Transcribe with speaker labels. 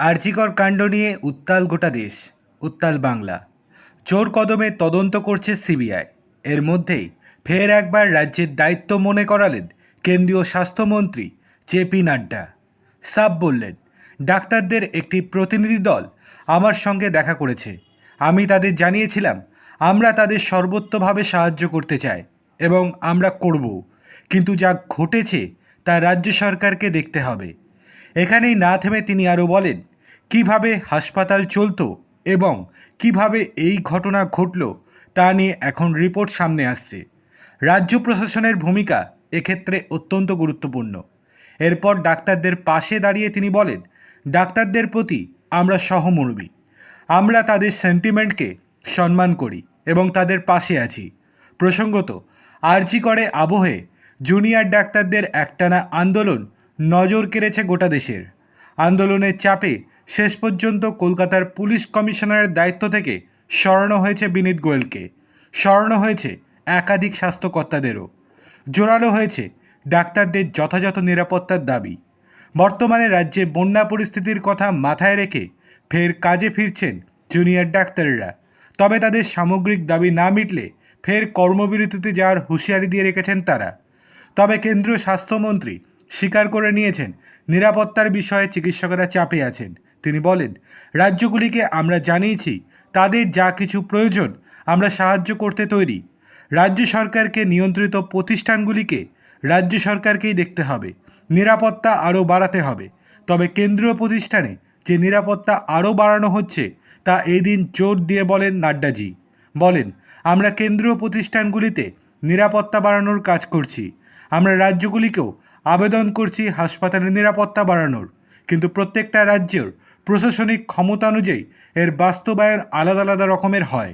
Speaker 1: আর্জিকর কাণ্ড নিয়ে উত্তাল গোটা দেশ, উত্তাল বাংলা। চোর কদমে তদন্ত করছে সিবিআই। এর মধ্যেই ফের একবার রাজ্যের দায়িত্ব মনে করালেন কেন্দ্রীয় স্বাস্থ্যমন্ত্রী জেপি নাড্ডা। সাব বললেন, ডাক্তারদের একটি প্রতিনিধি দল আমার সঙ্গে দেখা করেছে। আমি তাদের জানিয়েছিলাম, আমরা তাদের সর্বোত্তভাবে সাহায্য করতে চাই এবং আমরা করব। কিন্তু যা ঘটেছে তা রাজ্য সরকারকে দেখতে হবে। এখানেই না থেমে তিনি আরও বলেন কীভাবে হাসপাতাল চলতো এবং কীভাবে এই ঘটনা ঘটল তা নিয়ে এখন রিপোর্ট সামনে আসছে। রাজ্য প্রশাসনের ভূমিকা এক্ষেত্রে অত্যন্ত গুরুত্বপূর্ণ। এরপর ডাক্তারদের পাশে দাঁড়িয়ে তিনি বলেন, ডাক্তারদের প্রতি আমরা সহমর্মী। আমরা তাদের সেন্টিমেন্টকে সম্মান করি এবং তাদের পাশে আছি। প্রসঙ্গত, আরজি করে আবহে জুনিয়র ডাক্তারদের একটানা আন্দোলন নজর কেড়েছে গোটা দেশের। আন্দোলনের চাপে শেষ পর্যন্ত কলকাতার পুলিশ কমিশনারের দায়িত্ব থেকে সরানো হয়েছে বিনীত গোয়েলকে। সরানো হয়েছে একাধিক স্বাস্থ্যকর্তাদেরও। জোরালো হয়েছে ডাক্তারদের যথাযথ নিরাপত্তার দাবি। বর্তমানে রাজ্যে বন্যা পরিস্থিতির কথা মাথায় রেখে ফের কাজে ফিরছেন জুনিয়র ডাক্তাররা। তবে তাদের সামগ্রিক দাবি না মিটলে ফের কর্মবিরতিতে যাওয়ার হুঁশিয়ারি দিয়ে রেখেছেন তারা। তবে কেন্দ্রীয় স্বাস্থ্যমন্ত্রী স্বীকার করে নিয়েছেন, নিরাপত্তার বিষয়ে চিকিৎসকেরা চাপে আছেন। তিনি বলেন, রাজ্যগুলিকে আমরা জানিয়েছি, তাদের যা কিছু প্রয়োজন, আমরা সাহায্য করতে তৈরি। রাজ্য সরকারকে নিয়ন্ত্রিত প্রতিষ্ঠানগুলিকে রাজ্য সরকারকেই দেখতে হবে। নিরাপত্তা আরও বাড়াতে হবে। তবে কেন্দ্রীয় প্রতিষ্ঠানে যে নিরাপত্তা আরও বাড়ানো হচ্ছে, তা এই দিন জোর দিয়ে বলেন নাড্ডাজি। বলেন, আমরা কেন্দ্রীয় প্রতিষ্ঠানগুলিতে নিরাপত্তা বাড়ানোর কাজ করছি। আমরা রাজ্যগুলিকেও আবেদন করছি হাসপাতালের নিরাপত্তা বাড়ানোর। কিন্তু প্রত্যেকটা রাজ্যের প্রশাসনিক ক্ষমতা অনুযায়ী এর বাস্তবায়ন আলাদা আলাদা রকমের হয়।